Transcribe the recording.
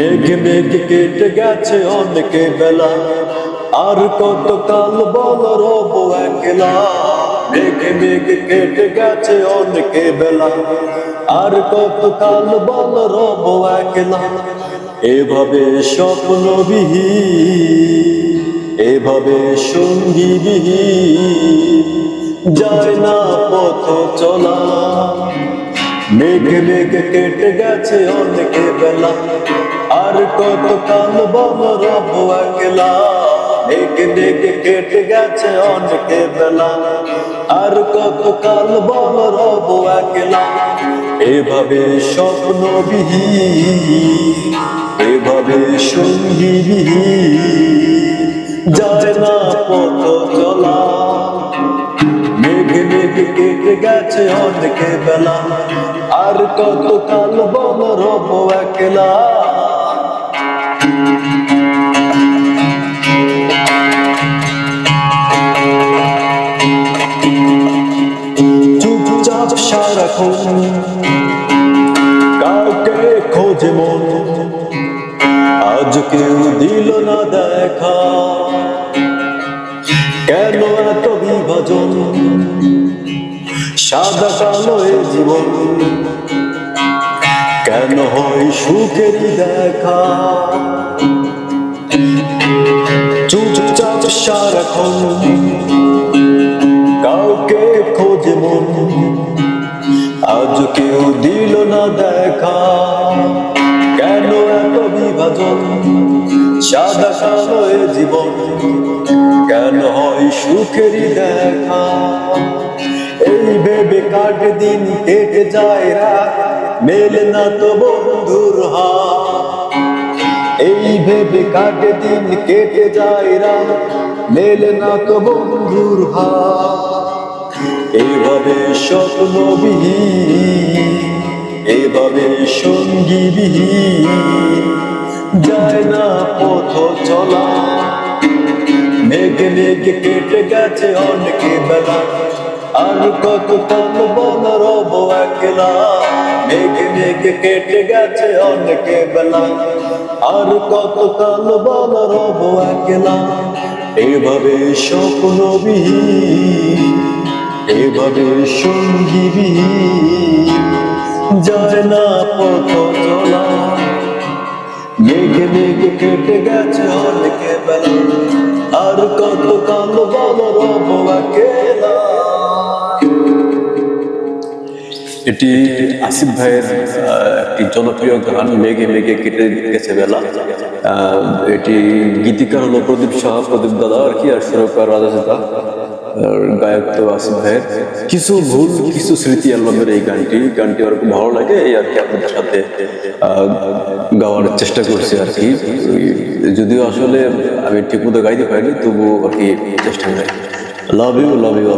মেঘে মেঘে কেটে গেছে অনেকে বেলা। আর কত কাল বল রব একলা। মেঘে মেঘে কেটে গেছে অনেকে বেলা। আর কত কাল বল রব একলা। এভাবে স্বপ্ন বিহি এভাবে সঙ্গী বিহি যায় না পথ চলা। মেঘে মেঘে কেটে গেছে অনেকে বেলা। আর কত কাল বল রব একলা। মেঘে মেঘে কেটে গেছে অনেকে বেলা। আর কত কাল বল রব একলা। এভাবে স্বপ্ন বিহি এভাবে সঙ্গী বিহি যায় না পথ চলা। মেঘে মেঘে কেটে গেছে অনেকে বেলা। আর কত কাল বল রব একলা। চুপচাপ সারাক্ষণ কাউকে খোঁজে মন। আজ কেউ দিল না দেখা। কেন এত বিভাজন? সাদা কালো জীবন। কেন হয় সুখেরই দেখা? চুপচাপ সারাক্ষণ কাউকে খোঁজে মন আজ কেউ দিল না দেখা। কেন এত বিভাজন সাদা কালো জীবন? কেন হয় সুখেরই দেখা? এই ভেবে কাটে দিন কেটে যায় রাত? মেলে না তো বন্ধুর এই ভেবে কাটে দিন কেটে যায় রাত? মেলে না তো বন্ধুর হাত। এভাবে স্বপ্ন বিহি এভাবে সঙ্গী বিহি যায় না পথ চলা। মেঘে মেঘে কেটে গেছে অনেকে বেলা। আর কত কাল বল রব একলা। মেঘে মেঘে কেটে গেছে অনেকে বেলা। আর কত কাল বল রব একলা। এভাবে স্বপ্ন বিহি এভাবে সঙ্গী বিহি যায় না পথ চলা। মেঘে মেঘে কেটে গেছে অনেকে বেলা। আর কত কাল বল রব একলা। এটি আসিফ ভাইয়ের একটি জনপ্রিয় গান, মেঘে মেঘে কেটে গেছে বেলা। এটি গীতিকার হলো প্রদীপ শাহ প্রদীপ দাদা, আর কি, আর সুরকার আর গায়ক তো আসিফ ভাইয়ের। কিছু ভুল, কিছু স্মৃতি অ্যালবামের এই গানটি। গানটি আমার খুব ভালো লাগে, এই আর কি আপনাদের সাথে গাওয়ার চেষ্টা করছি আর কি। যদিও আসলে আমি ঠিক মতো গাইতে পারিনি তবু আর কি চেষ্টা করি। Love you love you